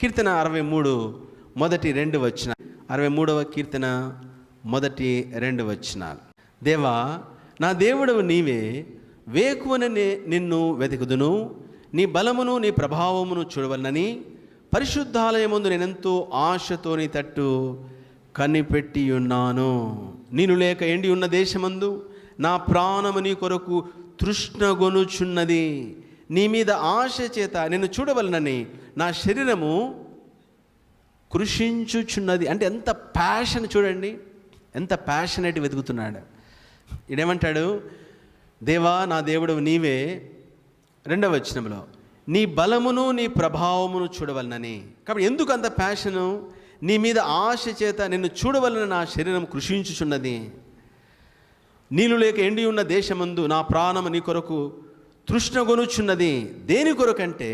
కీర్తన అరవై మూడు మొదటి రెండు వచ్చిన అరవై మూడవ కీర్తన మొదటి రెండు వచ్చినాలు దేవా నా దేవుడవు నీవే వేకువని నిన్ను వెతుకుదును. నీ బలమును నీ ప్రభావమును చూడవలనని పరిశుద్ధాలయముందు నేనెంతో ఆశతో నీ తట్టు కనిపెట్టి ఉన్నాను నేను లేక ఎండి ఉన్న దేశమందు నా ప్రాణము నీ కొరకు తృష్ణగొనుచున్నది నీ మీద ఆశ చేత నిన్ను చూడవలనని నా శరీరము కృషించుచున్నది. అంటే ఎంత ప్యాషన్ చూడండి ఎంత ప్యాషనేట్ వెతుకుతున్నాడు. ఇదేమంటాడు దేవా నా దేవుడు నీవే. రెండవ వచనంలో నీ బలమును నీ ప్రభావమును చూడవలనని. కాబట్టి ఎందుకు అంత ప్యాషను నీ మీద ఆశ చేత నిన్ను చూడవలన నా శరీరం కృషించుచున్నది. నీళ్ళు లేక ఎండి ఉన్న దేశమందు నా ప్రాణము నీ కొరకు తృష్ణ గొనుచున్నది దేని కొరకంటే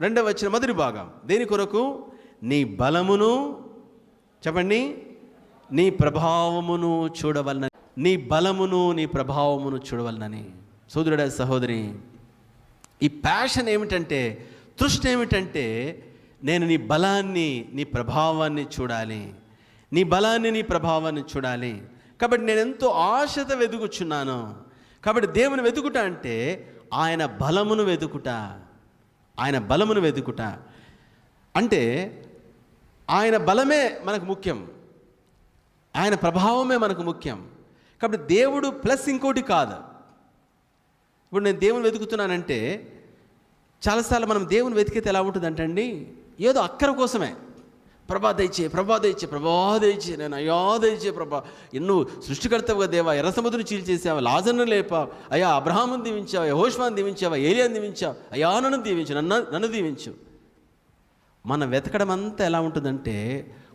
రెండవ వచ్చిన మొదటి భాగం. దేని కొరకు? నీ బలమును చెప్పండి నీ ప్రభావమును చూడవలన నీ బలమును నీ ప్రభావమును చూడవలనని. సోదరుడ సహోదరి ఈ ప్యాషన్ ఏమిటంటే తృష్ణ ఏమిటంటే నేను నీ బలాన్ని నీ ప్రభావాన్ని చూడాలి. నీ బలాన్ని నీ ప్రభావాన్ని చూడాలి. కాబట్టి నేను ఎంతో ఆశత వెతుకుచున్నాను. కాబట్టి దేవుని వెతుకుట అంటే ఆయన బలమును వెతుకుట ఆయన బలమును వెతుకుట అంటే ఆయన బలమే మనకు ముఖ్యం. ఆయన ప్రభావమే మనకు ముఖ్యం. కాబట్టి దేవుడు ప్లస్ ఇంకోటి కాదు. ఇప్పుడు నేను దేవుని వెతుకుతున్నానంటే చాలాసార్లు మనం దేవుని వెతికితే ఎలా ఉంటుంది అంటండి ఏదో అక్కర కోసమే. ప్రభా దయచే ప్రభా దయచే ప్రభా దయచే నేను అయ్యా దయచే ప్రభా. ఎన్నో సృష్టికర్తవుగా దేవా ఎర్ర సముద్రం చీల్చేసావా లాజర్ను లేపా అయ్యా అబ్రహామును దీవించావా యహోష్మాను దీవించావా ఏలియాను దీవించావు అయ్యా నన్ను దీవించు నన్ను నన్ను దీవించు మన వెతకడం అంతా ఎలా ఉంటుందంటే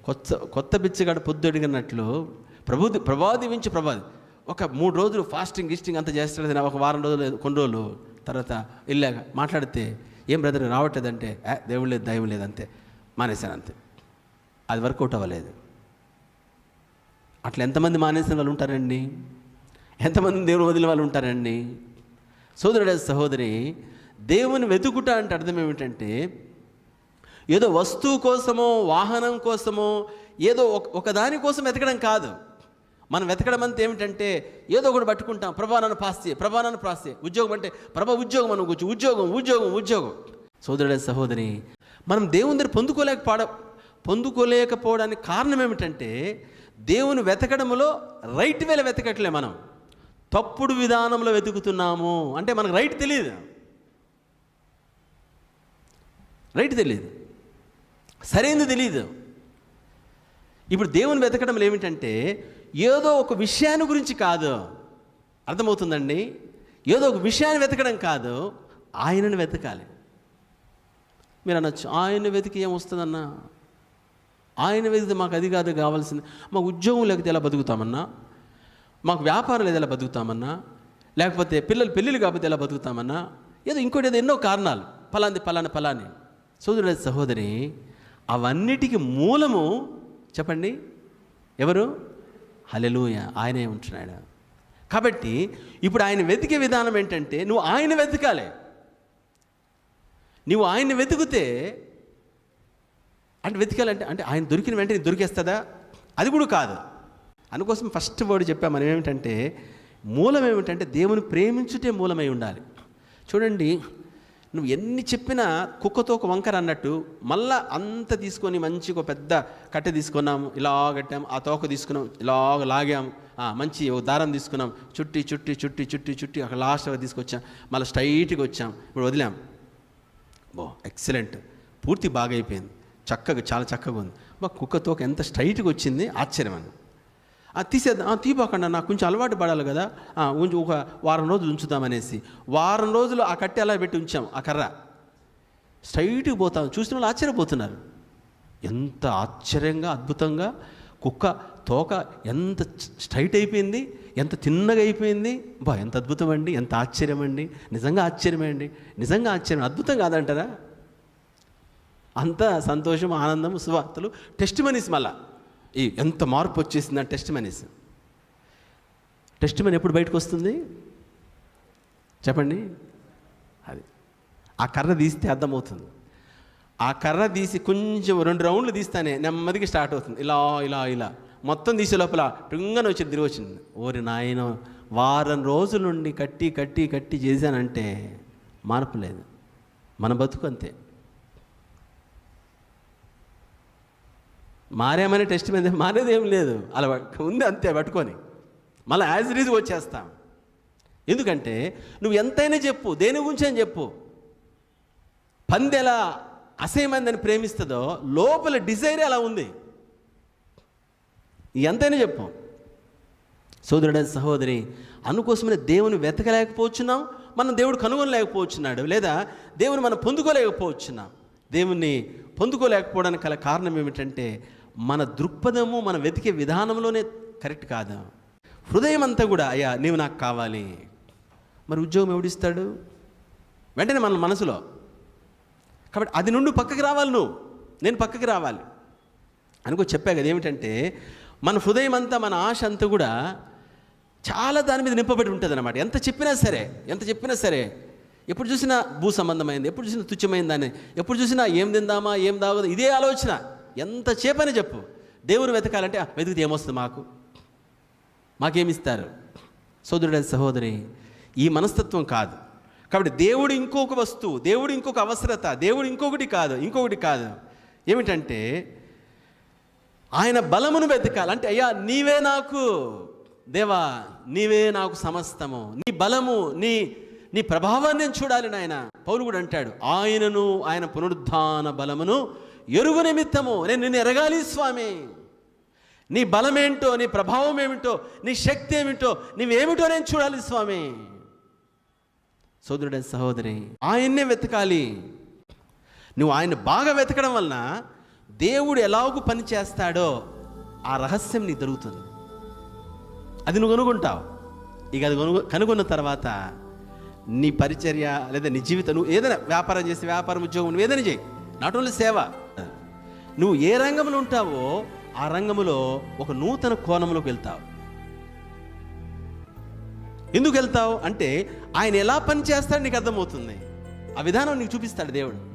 కొత్త కొత్త బిచ్చగాడు పొద్దు అడిగినట్లు ప్రభు ప్రభా దీవించు ప్రభా. ఒక మూడు రోజులు ఫాస్టింగ్ గిస్టింగ్ అంతా చేస్తాడు ఒక వారం రోజులు కొన్ని రోజులు. తర్వాత వెళ్ళాక మాట్లాడితే ఏం బ్రదర్ రావట్లేదంటే? దేవుడు లేదు దైవం లేదు అంతే. మానేశాను అంతే. అది వర్కౌట్ అవ్వలేదు. అట్లా ఎంతమంది మానేసిన వాళ్ళు ఉంటారండి? ఎంతమంది దేవుని వదిలిన వాళ్ళు ఉంటారండి? సోదరుడ సహోదరి దేవుని వెతుకుట అంటే అర్థం ఏమిటంటే ఏదో వస్తువు కోసమో వాహనం కోసమో ఏదో ఒక ఒకదాని కోసం వెతకడం కాదు. మనం వెతకడం అంతా ఏమిటంటే ఏదో ఒకటి పట్టుకుంటాం. ప్రభానాన్ని పాస్ పాస్తే ప్రభానాన్ని పాస్ పాస్తే ఉద్యోగం అంటే ప్రభా ఉద్యోగం మనం కూర్చో ఉద్యోగం ఉద్యోగం ఉద్యోగం. సోదరుడ సహోదరి మనం దేవుని దగ్గర పొందుకోలేకపోవడం పొందుకోలేకపోవడానికి కారణం ఏమిటంటే దేవుని వెతకడంలో రైట్ వేల వెతకట్లే మనం. తప్పుడు విధానంలో వెతుకుతున్నాము. అంటే మనకు రైట్ తెలియదు. రైట్ తెలియదు. సరైనది తెలియదు. ఇప్పుడు దేవుని వెతకడం ఏమిటంటే ఏదో ఒక విషయాన్ని గురించి కాదు. అర్థమవుతుందండి? ఏదో ఒక విషయాన్ని వెతకడం కాదు. ఆయనను వెతకాలి. మీరు అనొచ్చు ఆయన వెతికి ఏం వస్తుందన్నా? ఆయన వెతికితే మాకు అది కాదు కావాల్సింది మాకు ఉద్యోగం లేకపోతే ఎలా బతుకుతామన్నా? మాకు వ్యాపారం లేదు ఎలా బతుకుతామన్నా? లేకపోతే పిల్లలు పెళ్ళిళ్ళు కాకపోతే ఎలా బతుకుతామన్నా? ఏదో ఇంకోటి ఏదో ఎన్నో కారణాలు. ఫలాంది ఫలాని ఫలాని. సోదరుడు సహోదరి అవన్నిటికీ మూలము చెప్పండి. ఎవరు? హలెలూయ ఆయనే ఉంటున్నాడు. కాబట్టి ఇప్పుడు ఆయన వెతికే విధానం ఏంటంటే నువ్వు ఆయన వెతకాలి. నువ్వు ఆయన వెతికితే అంటే వెతకాలంటే అంటే ఆయన దొరికిన వెంటనే దొరికేస్తుందా? అది కూడా కాదు. అందుకోసం ఫస్ట్ వర్డ్ చెప్పాం మనం ఏమిటంటే మూలం ఏమిటంటే దేవుని ప్రేమించుటే మూలమై ఉండాలి. చూడండి నువ్వు ఎన్ని చెప్పినా కుక్కతో ఒక వంకర అన్నట్టు మళ్ళా అంత తీసుకొని మంచి ఒక పెద్ద కట్టె తీసుకున్నాము ఇలా కట్టాము ఆ తోక తీసుకున్నాం ఇలాగ లాగాము మంచి ఓ దారం తీసుకున్నాం చుట్టి చుట్టి చుట్టి చుట్టి చుట్టి అక్కడ లాస్ట్ తీసుకొచ్చాం మళ్ళీ స్ట్రైట్గా వచ్చాం ఇప్పుడు వదిలాం. బో ఎక్సలెంట్ పూర్తి బాగా అయిపోయింది చక్కగా చాలా చక్కగా ఉంది. మా కుక్క తోక ఎంత స్ట్రైట్గా వచ్చింది ఆశ్చర్యం అని ఆ తీసేద్దాం. తీపోకుండా నాకు కొంచెం అలవాటు పడాలి కదా. ఉంచి ఉంచు ఒక వారం రోజులు ఉంచుదామనేసి వారం రోజులు ఆ కట్టె అలా పెట్టి ఉంచాం ఆ కర్ర. స్ట్రైట్గా పోతాం. చూసిన వాళ్ళు ఆశ్చర్యపోతున్నారు. ఎంత ఆశ్చర్యంగా అద్భుతంగా. కుక్క తోక ఎంత స్ట్రైట్ అయిపోయింది ఎంత తిన్నగా అయిపోయింది. బా ఎంత అద్భుతం అండి ఎంత ఆశ్చర్యం అండి నిజంగా ఆశ్చర్యమే అండి. నిజంగా ఆశ్చర్యం. అద్భుతం కాదంటారా? అంత సంతోషం ఆనందం సువార్తలు టెస్ట్ మనీస్ మళ్ళా. ఈ ఎంత మార్పు వచ్చేసింది టెస్ట్ మనీస్ టెస్ట్ మనీ ఎప్పుడు బయటకు వస్తుంది? చెప్పండి. అది. ఆ కర్ర తీస్తే అర్థమవుతుంది. ఆ కర్ర తీసి కొంచెం రెండు రౌండ్లు తీస్తానే నెమ్మదిగా స్టార్ట్ అవుతుంది. ఇలా ఇలా ఇలా. మొత్తం తీసే లోపల పింగన వచ్చి తిరిగి వచ్చింది. ఓరి నాయన వారం రోజుల నుండి కట్టి కట్టి కట్టి చేశానంటే మార్పు లేదు. మన బతుకు అంతే. మారేమని టెస్ట్ మీద మారేది ఏం లేదు. అలా ఉంది అంతే పట్టుకొని. మళ్ళీ యాజ్ రీజ్ వచ్చేస్తాం. ఎందుకంటే నువ్వు ఎంతైనా చెప్పు దేని గురించి అని చెప్పు. పంది ఎలా అసహ్యమైందని ప్రేమిస్తుందో లోపల డిజైర్ అలా ఉంది? ఎంతైనా చెప్పు. సోదరుడ సహోదరి అందుకోసమే దేవుని వెతకలేకపోవచ్చున్నాం మనం దేవుడు కనుగొనలేకపోవచ్చున్నాడు లేదా దేవుని మనం పొందుకోలేకపోవచ్చున్నాం దేవుణ్ణి పొందుకోలేకపోవడానికి గల కారణం ఏమిటంటే మన దృక్పథము మన వెతికే విధానంలోనే కరెక్ట్ కాదు? హృదయం అంతా కూడా అయ్యా నీవు నాకు కావాలి. మరి ఉద్యోగం ఎవడిస్తాడు? వెంటనే మన మనసులో. కాబట్టి అది నుండి పక్కకి రావాలి నువ్వు. నేను పక్కకి రావాలి. అనుకో చెప్పా కదా ఏమిటంటే మన హృదయం అంతా మన ఆశ అంతా కూడా చాలా దాని మీద నింపబడి ఉంటుంది అనమాట ఎంత చెప్పినా సరే ఎంత చెప్పినా సరే. ఎప్పుడు చూసినా భూ సంబంధమైంది ఎప్పుడు చూసినా తుచ్చమైందని ఎప్పుడు చూసినా ఏం తిందామా ఏం దాగదు ఇదే ఆలోచన. ఎంత చేపని చెప్పు. దేవుని వెతకాలంటే "ఆ, వెతికితే ఏమొస్తుంది మాకు? మాకేమిస్తారు? సోదరుడ సహోదరి ఈ మనస్తత్వం కాదు. కాబట్టి దేవుడు ఇంకొక వస్తువు దేవుడు ఇంకొక అవసరత దేవుడు ఇంకొకటి కాదు ఇంకొకటి కాదు. ఏమిటంటే ఆయన బలమును వెతకాలి. అంటే అయ్యా నీవే నాకు దేవా నీవే నాకు సమస్తము. నీ బలము నీ నీ ప్రభావాన్ని నేను చూడాలి నాయన. పౌలు కూడా అంటాడు ఆయనను ఆయన పునరుద్ధాన బలమును ఎరుగు నిమిత్తము. నేను నిన్ను ఎరగాలి స్వామి. నీ బలమేంటో నీ ప్రభావం ఏమిటో నీ శక్తి ఏమిటో నీవేమిటో నేను చూడాలి స్వామి. సోదరుడే సహోదరి ఆయన్నే వెతకాలి. నువ్వు ఆయన బాగా వెతకడం వలన దేవుడు ఎలాగూ పని చేస్తాడో ఆ రహస్యం నీకు దొరుకుతుంది. అది నువ్వు కనుగొంటావు. ఇక అది కనుగొ కనుగొన్న తర్వాత నీ పరిచర్య లేదా నీ జీవితం నువ్వు ఏదైనా వ్యాపారం చేసి వ్యాపారం ఉద్యోగం నువ్వు ఏదైనా చేయి. నాట్ ఓన్లీ సేవ నువ్వు ఏ రంగంలో ఉంటావో ఆ రంగంలో ఒక నూతన కోణంలోకి వెళ్తావు. ఎందుకు వెళ్తావు? అంటే ఆయన ఎలా పని చేస్తాడో నీకు అర్థమవుతుంది. ఆ విధానం నీకు చూపిస్తాడు దేవుడు.